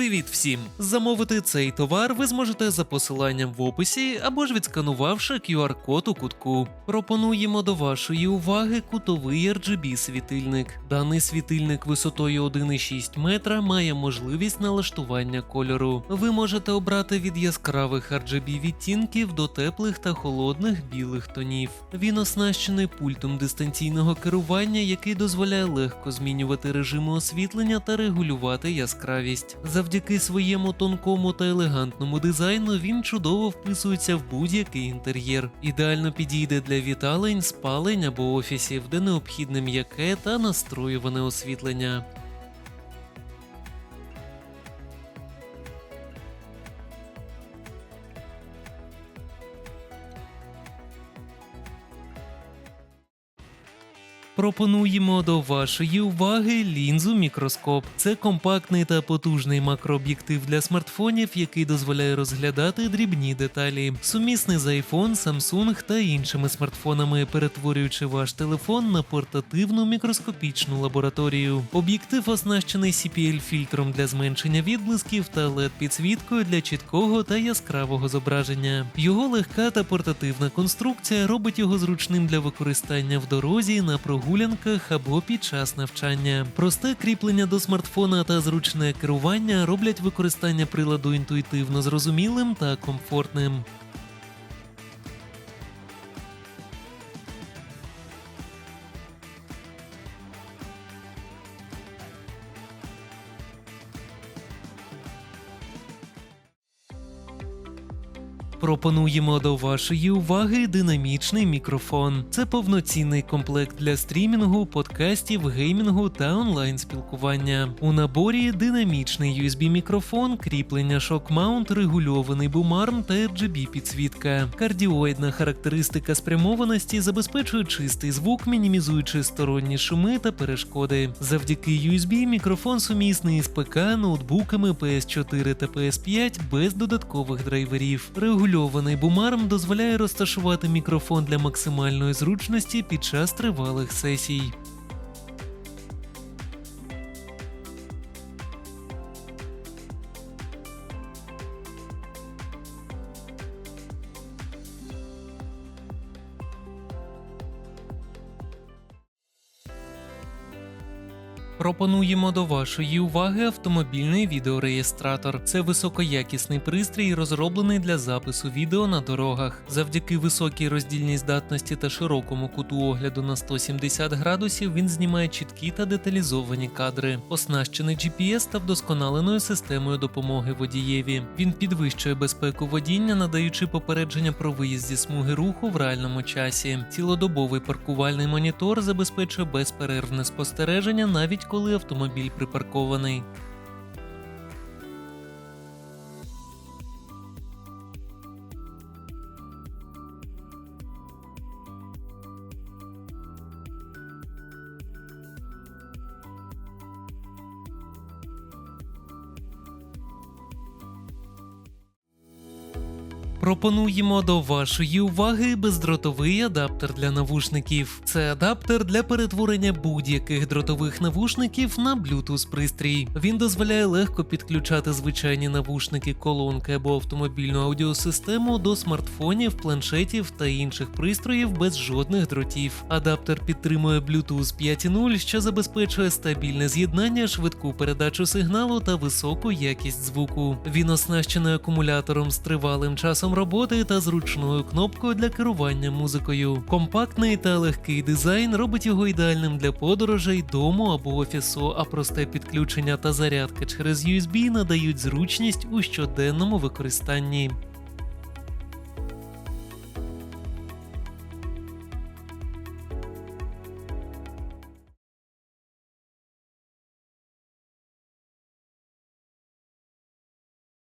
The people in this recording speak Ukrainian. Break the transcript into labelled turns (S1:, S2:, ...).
S1: Привіт всім! Замовити цей товар ви зможете за посиланням в описі або ж відсканувавши QR-код у кутку. Пропонуємо до вашої уваги кутовий RGB світильник. Даний світильник висотою 1,6 метра має можливість налаштування кольору. Ви можете обрати від яскравих RGB відтінків до теплих та холодних білих тонів. Він оснащений пультом дистанційного керування, який дозволяє легко змінювати режими освітлення та регулювати яскравість. Завдяки своєму тонкому та елегантному дизайну він чудово вписується в будь-який інтер'єр. Ідеально підійде для віталень, спалень або офісів, де необхідне м'яке та настроюване освітлення. Пропонуємо до вашої уваги лінзу мікроскоп. Це компактний та потужний макрооб'єктив для смартфонів, який дозволяє розглядати дрібні деталі. Сумісний з iPhone, Samsung та іншими смартфонами, перетворюючи ваш телефон на портативну мікроскопічну лабораторію. Об'єктив оснащений CPL-фільтром для зменшення відблисків та LED-підсвіткою для чіткого та яскравого зображення. Його легка та портативна конструкція робить його зручним для використання в дорозі на прогулянках або під час навчання. Просте кріплення до смартфона та зручне керування роблять використання приладу інтуїтивно зрозумілим та комфортним. Пропонуємо до вашої уваги динамічний мікрофон. Це повноцінний комплект для стрімінгу, подкастів, геймінгу та онлайн спілкування. У наборі динамічний USB-мікрофон, кріплення шок-маунт, регульований бумарм та RGB підсвітка. Кардіоїдна характеристика спрямованості забезпечує чистий звук, мінімізуючи сторонні шуми та перешкоди. Завдяки USB мікрофон сумісний з ПК, ноутбуками PS4 та PS5 без додаткових драйверів. Регульований бумарм дозволяє розташувати мікрофон для максимальної зручності під час тривалих сесій. Пропонуємо до вашої уваги автомобільний відеореєстратор. Це високоякісний пристрій, розроблений для запису відео на дорогах. Завдяки високій роздільній здатності та широкому куту огляду на 170 градусів він знімає чіткі та деталізовані кадри, оснащений GPS та вдосконаленою системою допомоги водієві. Він підвищує безпеку водіння, надаючи попередження про виїзд зі смуги руху в реальному часі. Цілодобовий паркувальний монітор забезпечує безперервне спостереження навіть коли автомобіль припаркований. Пропонуємо до вашої уваги бездротовий адаптер для навушників. Це адаптер для перетворення будь-яких дротових навушників на Bluetooth пристрій. Він дозволяє легко підключати звичайні навушники, колонки або автомобільну аудіосистему до смартфонів, планшетів та інших пристроїв без жодних дротів. Адаптер підтримує Bluetooth 5.0, що забезпечує стабільне з'єднання, швидку передачу сигналу та високу якість звуку. Він оснащений акумулятором з тривалим часом роботи та зручною кнопкою для керування музикою. Компактний та легкий дизайн робить його ідеальним для подорожей, дому або офісу, а просте підключення та зарядка через USB надають зручність у щоденному використанні.